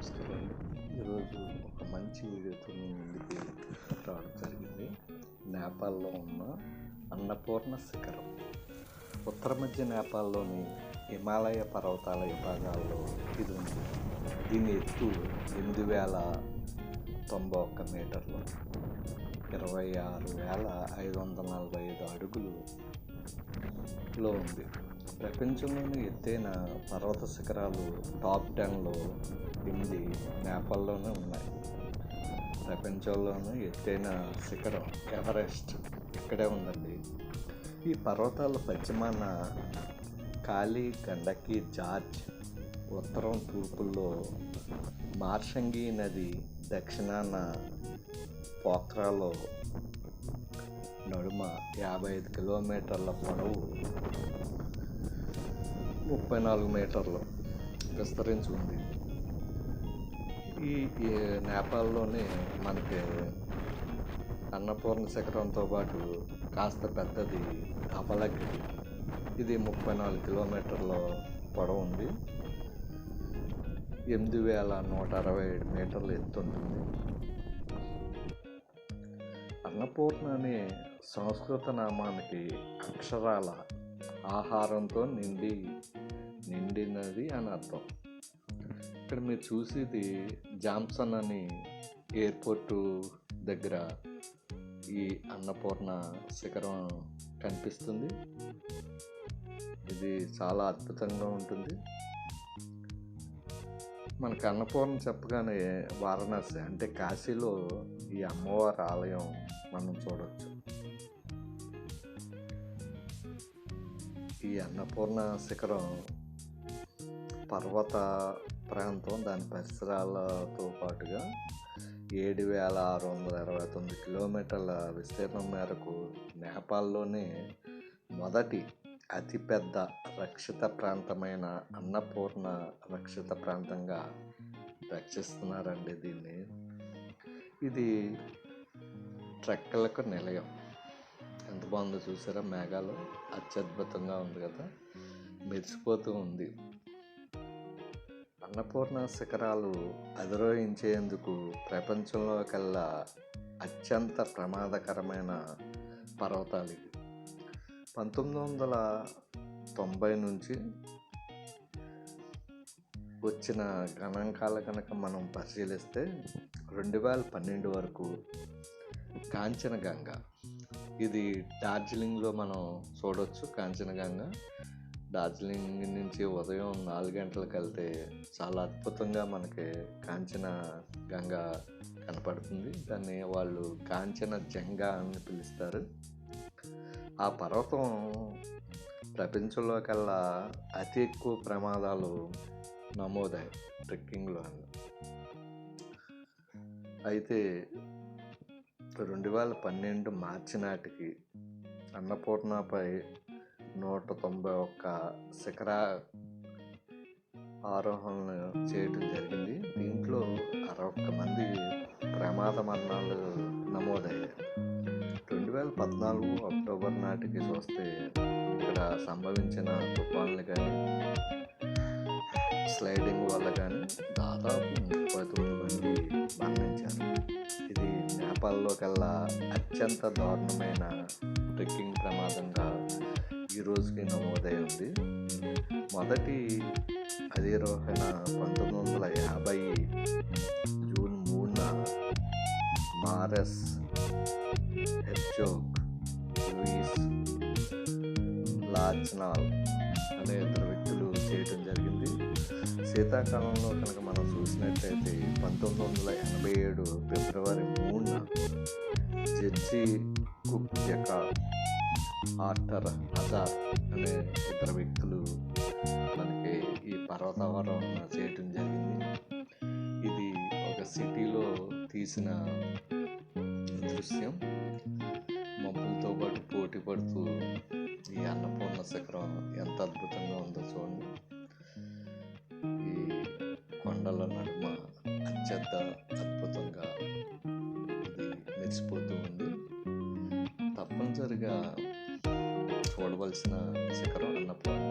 నమస్కారం ఈరోజు ఒక మంచి వీడియోతో మీ రావడం జరిగింది. నేపాల్లో ఉన్న అన్నపూర్ణ శిఖరం. ఉత్తర మధ్య నేపాల్లోని హిమాలయ పర్వతాల విభాగాల్లో ఇది ఉంది. దీని ఎత్తు ఎనిమిది వేల తొంభై ఒక్క మీటర్లు. ఇరవై ఆరు వేల ఐదు వందల నలభై ఐదు అడుగులులో ఉంది. ప్రపంచంలోని ఎత్తైన పర్వత శిఖరాలు టాప్ టెన్లో హిందీ నేపాల్లోనే ఉన్నాయి. ప్రపంచంలోనూ ఎత్తైన శిఖరం ఎవరెస్ట్ ఇక్కడే ఉందండి. ఈ పర్వతాల పశ్చిమాన కాళీ గండకి జార్జ్ ఉత్తరం తూర్పుల్లో మార్షంగి నది దక్షిణాన పోఖ్రాలో నడుమ యాభై ఐదు కిలోమీటర్ల పొడవు ముప్పై నాలుగు మీటర్లు విస్తరించి ఉంది. ఈ నేపాల్లోని నేపాల్లోనే మనకి అన్నపూర్ణ శిఖరంతో పాటు కాస్త పెద్దది అపలగిరి ఇది ముప్పై నాలుగు కిలోమీటర్ల పొడవు ఉంది. ఎనిమిది వేల నూట అరవై ఏడు మీటర్లు ఎత్తు ఉంటుంది. అన్నపూర్ణ అనే సంస్కృత నామానికి అక్షరాల ఆహారంతో నిండి నిండినది అని అర్థం. ఇక్కడ మీరు చూసేది జామ్సన్ అని ఎయిర్పోర్టు దగ్గర ఈ అన్నపూర్ణ శిఖరం కనిపిస్తుంది. ఇది చాలా అద్భుతంగా ఉంటుంది. మనకు అన్నపూర్ణ చెప్పగానే వారణాసి అంటే కాశీలో ఈ అమ్మవారి ఆలయం మనం చూడవచ్చు ఈ అన్నపూర్ణ శిఖరం పర్వత ప్రాంతం దాని పరిసరాలతో పాటుగా ఏడు వేల ఆరు వందల అరవై తొమ్మిది కిలోమీటర్ల విస్తీర్ణం మేరకు నేపాల్లోనే మొదటి అతిపెద్ద రక్షిత ప్రాంతమైన అన్నపూర్ణ రక్షిత ప్రాంతంగా రక్షిస్తున్నారండి దీన్ని. ఇది ట్రెక్కలకు నిలయం. ఎంత బాగుందో చూసారా? మేఘాలు అత్యద్భుతంగా ఉంది కదా? మెరిసిపోతూ ఉంది. అన్నపూర్ణ శిఖరాలు అధిరోహించేందుకు ప్రపంచంలో కల్లా అత్యంత ప్రమాదకరమైన పర్వతాలు ఇవి. పంతొమ్మిది వందల తొంభై నుంచి వచ్చిన గణాంకాలు కనుక మనం పరిశీలిస్తే రెండు వేల పన్నెండు వరకు కాంచనగంగ. ఇది డార్జిలింగ్లో మనం చూడవచ్చు కాంచనగంగ. డార్జిలింగ్ నుంచి ఉదయం నాలుగు గంటలకు వెళ్తే చాలా అద్భుతంగా మనకి కాంచన గంగ కనపడుతుంది. దాన్ని వాళ్ళు కాంచన జంగ అని పిలుస్తారు. ఆ పర్వతం ప్రపంచంలో కల్లా అతి ఎక్కువ ప్రమాదాలు నమోదాయి ట్రెక్కింగ్లో. అయితే రెండు వేల పన్నెండు మార్చి నాటికి అన్నపూర్ణపై నూట తొంభై ఒక్క శిఖర ఆరోహణలు చేయడం జరిగింది. దీంట్లో అరవై ఒక్క మంది ప్రమాద మరణాలు నమోదయ్యాయి. రెండు వేల పద్నాలుగు అక్టోబర్ నాటికి చూస్తే ఇక్కడ సంభవించిన తుఫాన్లు కానీ స్లైడింగ్ వల్ల కానీ దాదాపు ముప్పై తొమ్మిది మంది మరణించారు. ఇది నేపాల్లో కల్లా అత్యంత దారుణమైన ట్రెక్కింగ్ ప్రమాదంగా ఈ రోజుకి నమోదై ఉంది. మొదటి అధిరోహణ పంతొమ్మిది వందల యాభై జూన్ మూడున మారస్ హెర్జోగ్ లూయిస్ లార్జ్నాల్ అనే ఇద్దరు వ్యక్తులు చేయటం జరిగింది. శీతాకాలంలో కనుక మనం చూసినట్టయితే పంతొమ్మిది వందల ఎనభై ఏడు ఫిబ్రవరి మూడున జడ్జి కుక్ జకా ఆర్థర్ హజార్ అనే ఇద్దరు వ్యక్తులు మనకి ఈ పర్వతావరణ చేయటం జరిగింది. ఇది ఒక సిటీలో తీసిన దృశ్యం. మబ్బులతో పాటు పోటీ పడుతూ ఈ అన్నపూర్ణ శిఖరం ఎంత అద్భుతంగా ఉందో చూడండి. ఈ కొండల నడుమ అత్యంత అద్భుతంగా ఇది మెరిసిపోతూ ఉంది. తప్పనిసరిగా చూడవలసిన శిఖరం అన్నపూర్ణ